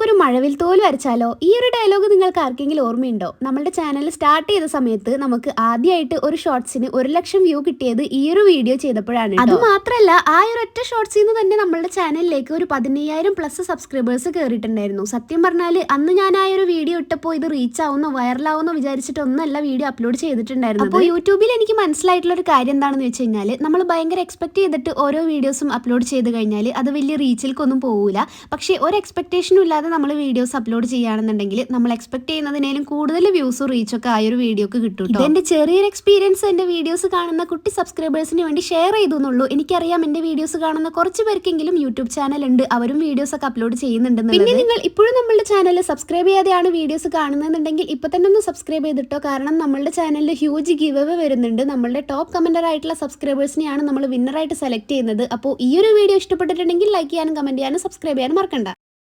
করে മഴവിൽ തോൽ വരച്ചാലോ? ഈ ഒരു ഡയലോഗ് നിങ്ങൾക്ക് ആർക്കെങ്കിലും ഓർമ്മയുണ്ടോ? നമ്മളുടെ ചാനൽ സ്റ്റാർട്ട് ചെയ്ത സമയത്ത് നമുക്ക് ആദ്യമായിട്ട് ഒരു ഷോർട്സിന് ഒരു ലക്ഷം വ്യൂ കിട്ടിയത് ഈ ഒരു വീഡിയോ ചെയ്തപ്പോഴാണ് അത് മാത്രമല്ല ആ ഒരു ഒറ്റ ഷോർട്സിൽ നിന്ന് തന്നെ നമ്മളുടെ ചാനലിലേക്ക് ഒരു പതിനയ്യായിരം പ്ലസ് സബ്സ്ക്രൈബേഴ്സ് കയറിയിട്ടുണ്ടായിരുന്നു സത്യം പറഞ്ഞാൽ അന്ന് ഞാൻ ആ ഒരു വീഡിയോ ഇട്ടപ്പോ ഇത് റീച്ച് ആവുന്നോ വൈറലാവുന്നോ വിചാരിച്ചിട്ട് ഒന്നല്ല വീഡിയോ അപ്ലോഡ് ചെയ്തിട്ടുണ്ടായിരുന്നു അപ്പോൾ യൂട്യൂബിൽ എനിക്ക് മനസ്സിലായിട്ടുള്ള ഒരു കാര്യം എന്താണെന്ന് വെച്ച് കഴിഞ്ഞാൽ നമ്മൾ ഭയങ്കര എക്സ്പെക്ട് ചെയ്തിട്ട് ഓരോ വീഡിയോസും അപ്ലോഡ് ചെയ്ത് കഴിഞ്ഞാൽ അത് വലിയ റീച്ചിലേക്കൊന്നും പോകില്ല പക്ഷേ ഒരു എക്സ്പെക്ടേഷനും ഇല്ലാതെ നമ്മൾ വീഡിയോസ് അപ്ലോഡ് ചെയ്യുകയാണെന്നുണ്ടെങ്കിൽ നമ്മൾ എക്സ്പെക്ട് ചെയ്യുന്നതിനേലും കൂടുതൽ വ്യൂസും റീച്ചൊക്കെ ആ ഒരു വീഡിയോക്ക് കിട്ടും ട്ടോ. ഇതെന്റെ ചെറിയൊരു എക്സ്പീരിയൻസ് എന്റെ വീഡിയോസ് കാണുന്ന കുട്ടി സബ്സ്ക്രൈബേഴ്സിന് വേണ്ടി ഷെയർ ചെയ്തു എന്നുള്ളൂ. എനിക്കറിയാം എന്റെ വീഡിയോസ് കാണുന്ന കുറച്ച് പേർക്കെങ്കിലും യൂട്യൂബ് ചാനൽ ഉണ്ട്. അവരും വീഡിയോസ് ഒക്കെ അപ്ലോഡ് ചെയ്യുന്നുണ്ടെന്ന് പിന്നെ നിങ്ങൾ ഇപ്പോഴും നമ്മുടെ ചാനൽ സബ്സ്ക്രൈബ് ചെയ്യാതെയാണ് വീഡിയോസ് കാണുന്നതെന്നുണ്ടെങ്കിൽ ഇപ്പൊ തന്നെ ഒന്ന് സബ്സ്ക്രൈബ് ചെയ്തിട്ടോ കാരണം നമ്മുടെ ചാനലിൽ ഹ്യൂജ് ഗിവ് അവേ വരുന്നുണ്ട്. നമ്മളുടെ ടോപ്പ് കമന്റർ ആയിട്ടുള്ള സബ്സ്ക്രൈബേഴ്സിനെയാണ് നമ്മൾ വിന്നറായിട്ട് സെലക്ട് ചെയ്യുന്നത്. അപ്പോൾ ഈ ഒരു വീഡിയോ ഇഷ്ടപ്പെട്ടിട്ടുണ്ടെങ്കിൽ ലൈക്ക് ചെയ്യാനും കമന്റ് ചെയ്യാനും സബ്സ്ക്രൈബ് ചെയ്യാനും മറക്കണ്ട.